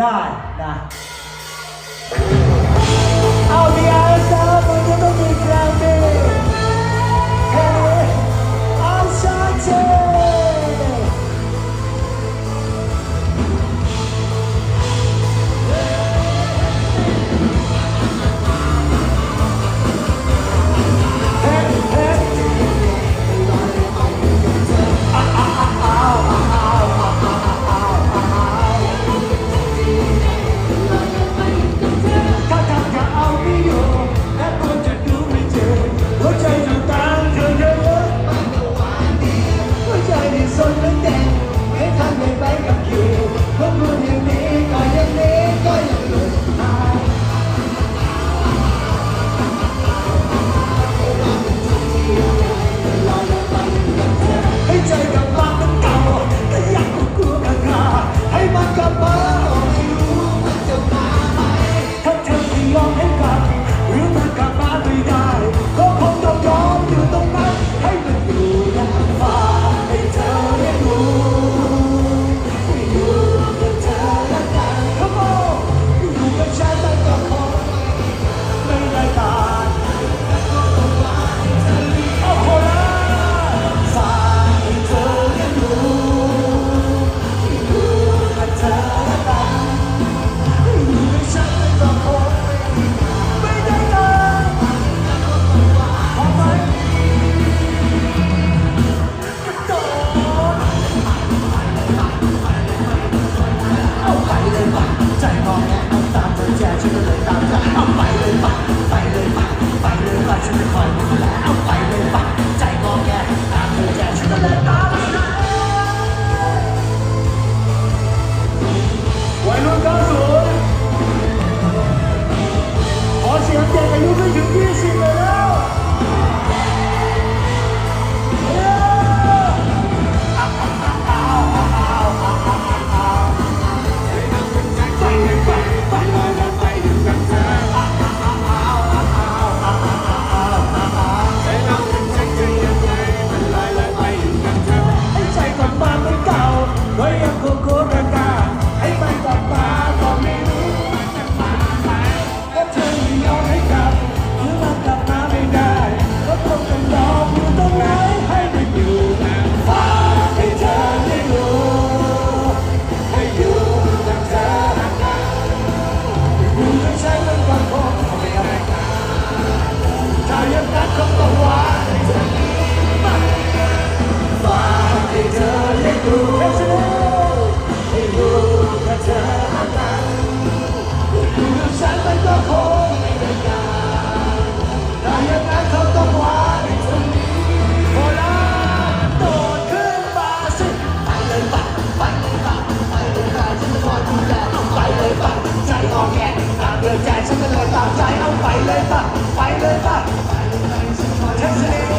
ได้นะ เอาไป เลยแจกฉันไปเลยตามใจเอาไปเลยป่ะไปเลยป่ะแท็กซี่